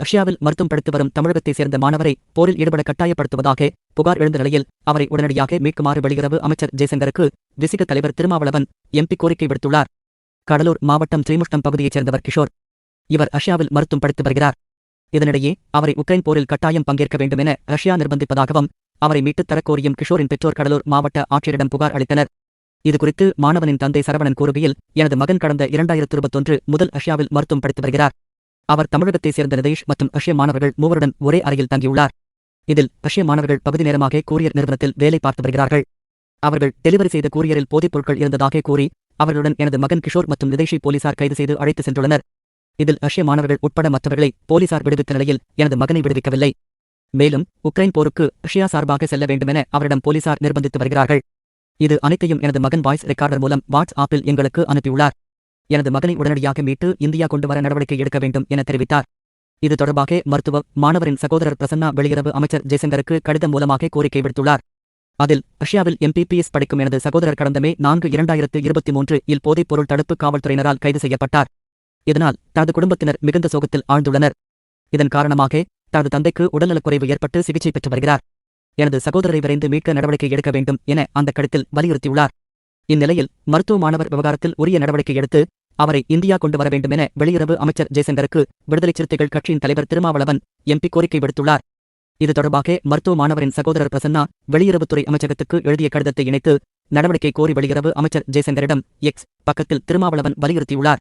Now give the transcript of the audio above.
ரஷ்யாவில் மருத்துவம் படித்து வரும் தமிழகத்தைச் சேர்ந்த மாணவரை போரில் ஈடுபட கட்டாயப்படுத்துவதாக புகார் எழுந்த நிலையில் அவரை உடனடியாக மீட்குமாறு வெளியுறவு அமைச்சர் ஜெய்சங்கருக்கு விசிக தலைவர் திருமாவளவன் எம்பி கோரிக்கை விடுத்துள்ளார். கடலூர் மாவட்டம் ஸ்ரீமுஷ்டம் பகுதியைச் சேர்ந்தவர் கிஷோர். இவர் ரஷ்யாவில் மருத்துவம் படித்து வருகிறார். இதனிடையே அவரை உக்ரைன் போரில் கட்டாயம் பங்கேற்க வேண்டும் என ரஷ்யா நிர்பந்திப்பதாகவும் அவரை மீட்டுத் தரக்கோரியும் கிஷோரின் பெற்றோர் கடலூர் மாவட்ட ஆட்சியரிடம் புகார் அளித்தனர். இதுகுறித்து மாணவனின் தந்தை சரவணன் கூறுகையில் எனது மகன் கடந்த இரண்டாயிரத்து இருபத்தொன்று முதல் ரஷ்யாவில் மருத்துவம் படித்து வருகிறார். அவர் தமிழகத்தைச் சேர்ந்த நிதேஷ் மற்றும் ரஷ்ய மாணவர்கள் மூவருடன் ஒரே அறையில் தங்கியுள்ளார். இதில் ரஷ்ய மாணவர்கள் பகுதி நேரமாக கூரியர் நிறுவனத்தில் வேலை பார்த்து வருகிறார்கள். அவர்கள் டெலிவரி செய்த கூரியரில் போதைப் பொருட்கள் இருந்ததாக கூறி அவர்களுடன் எனது மகன் கிஷோர் மற்றும் நிதேஷை போலீசார் கைது செய்து அழைத்து சென்றுள்ளனர். இதில் ரஷ்ய மாணவர்கள் உட்பட மற்றவர்களை போலீசார் விடுவித்த நிலையில் எனது மகனை விடுவிக்கவில்லை. மேலும் உக்ரைன் போருக்கு ரஷ்யா சார்பாக செல்ல வேண்டுமென அவரிடம் போலீசார் நிர்பந்தித்து வருகிறார்கள். இது அனைத்தையும் எனது மகன் வாய்ஸ் ரெக்கார்டர் மூலம் வாட்ஸ் ஆப்பில் எங்களுக்கு அனுப்பியுள்ளார். எனது மகனை உடனடியாக மீட்டு இந்தியா கொண்டு வர நடவடிக்கை எடுக்க வேண்டும் என தெரிவித்தார். இது தொடர்பாக மருத்துவ மாணவரின் சகோதரர் பிரசன்னா வெளியுறவு அமைச்சர் ஜெய்சங்கருக்கு கடிதம் மூலமாக கோரிக்கை விடுத்துள்ளார். அதில் ரஷ்யாவில் எம்பிபிஎஸ் படிக்கும் எனது சகோதரர் கடந்த மே நான்கு இரண்டாயிரத்து இருபத்தி மூன்று இல் போதைப் பொருள் தடுப்பு காவல்துறையினரால் கைது செய்யப்பட்டார். இதனால் தனது குடும்பத்தினர் மிகுந்த சோகத்தில் ஆழ்ந்துள்ளனர். இதன் காரணமாக தனது தந்தைக்கு உடல்நலக்குறைவு ஏற்பட்டு சிகிச்சை பெற்று வருகிறார். எனது சகோதரரை விரைந்து மீட்க நடவடிக்கை எடுக்க வேண்டும் என அந்த கடிதத்தில் வலியுறுத்தியுள்ளார். இந்நிலையில் மருத்துவ மாணவர் விவகாரத்தில் உரிய நடவடிக்கை எடுத்து அவரை இந்தியா கொண்டு வர வேண்டும் என வெளியுறவு அமைச்சர் ஜெய்சங்கருக்கு விடுதலை சிறுத்தைகள் கட்சியின் தலைவர் திருமாவளவன் எம்பி கோரிக்கை விடுத்துள்ளார். இது தொடர்பாக மருத்துவ மாணவரின் சகோதரர் பிரசன்னா வெளியுறவுத்துறை அமைச்சகத்துக்கு எழுதிய கடிதத்தை இணைத்து நடவடிக்கை கோரி வெளியுறவு அமைச்சர் ஜெய்சங்கரிடம் எக்ஸ் பக்கத்தில் திருமாவளவன் வலியுறுத்தியுள்ளார்.